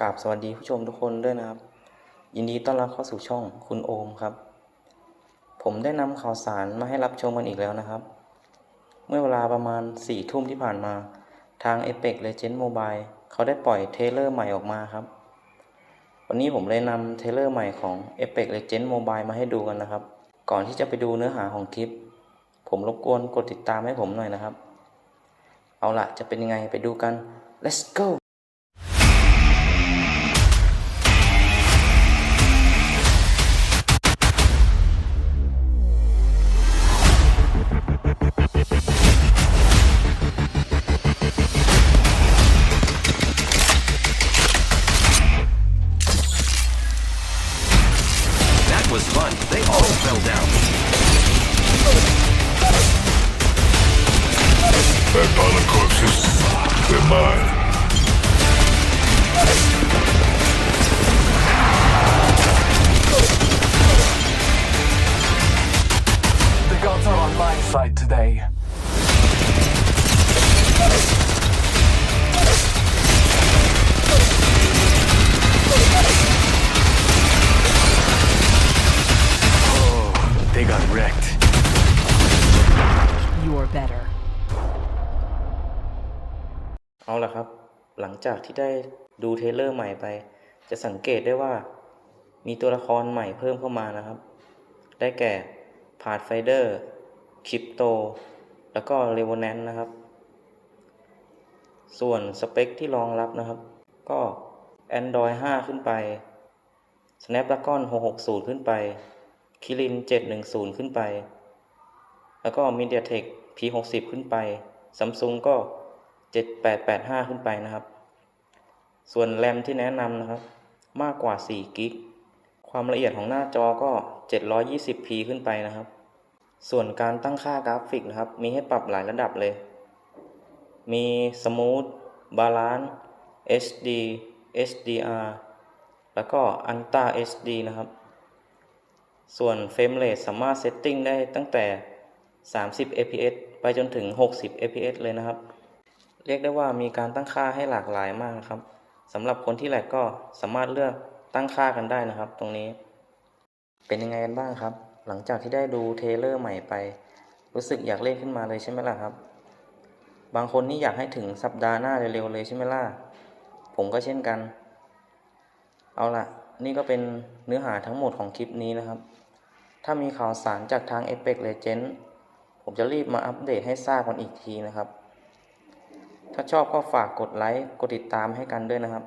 กราบสวัสดีผู้ชมทุกคนด้วยนะครับ ยินดีต้อนรับเข้าสู่ช่องคุณโอมครับ ผมได้นำข่าวสารมาให้รับชมกันอีกแล้วนะครับ เมื่อเวลาประมาณ4ี่ทุ่มที่ผ่านมา ทาง Apex Legend Mobile เขาได้ปล่อยเทเลอร์ใหม่ออกมาครับ วันนี้ผมเลยนำเทเลอร์ใหม่ของ Apex Legend Mobile มาให้ดูกันนะครับ ก่อนที่จะไปดูเนื้อหาของคลิป ผมรบกวนกดติดตามให้ผมหน่อยนะครับ เอาละจะเป็นยังไงไปดูกัน let's go was fun. They all fell down. That pile of corpses, they're mine. The gods are on my side today. Wrecked. You're better. เอาล่ะครับ หลังจากที่ได้ดูเทรลเลอร์ใหม่ไป จะสังเกตได้ว่า มีตัวละครใหม่เพิ่มเข้ามานะครับ ได้แก่พา t ไฟเดอร์คริปโต แล้วก็เร v ว n นนนะครับ ส่วนสเปคที่รองรับนะครับ ก็ Android 5 ขึ้นไป Snapdragon 660 ขึ้นไป Kirin 710 ขึ้นไป แล้วก็ MediaTek P60 ขึ้นไป Samsung ก็ 7885 ขึ้นไปนะครับ ส่วนแรมที่แนะนำนะครับ มากกว่า4กิกความละเอียดของหน้าจอก็ 720p ขึ้นไปนะครับ ส่วนการตั้งค่ากราฟิกนะครับ มีให้ปรับหลายระดับเลย มี Smooth Balance HD HDR แล้วก็ Ultra HD นะครับ ส่วน Frame Rate สามารถเซตติ้งได้ตั้งแต่ 30 fps ไปจนถึง 60 fps เลยนะครับ เรียกได้ว่ามีการตั้งค่าให้หลากหลายมากนะครับสำหรับคนที่แหลกก็สามารถเลือกตั้งค่ากันได้นะครับ ตรงนี้ เป็นยังไงกันบ้างครับ หลังจากที่ได้ดูเทเลอร์ใหม่ไป รู้สึกอยากเล่นขึ้นมาเลยใช่ไหมล่ะครับ บางคนนี่อยากให้ถึงสัปดาห์หน้าเร็วๆเลยใช่ไหมล่ะผมก็เช่นกัน เอาล่ะ นี่ก็เป็นเนื้อหาทั้งหมดของคลิปนี้นะครับ ถ้ามีข่าวสารจากทาง Apex Legends ผมจะรีบมาอัปเดตให้ทราบกันอีกทีนะครับ ถ้าชอบก็ฝากกดไลค์ กดติดตามให้กันด้วยนะครับ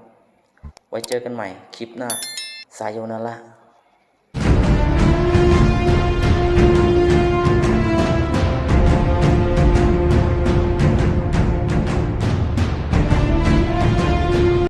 ไว้เจอกันใหม่คลิปหน้า สายโยนาระ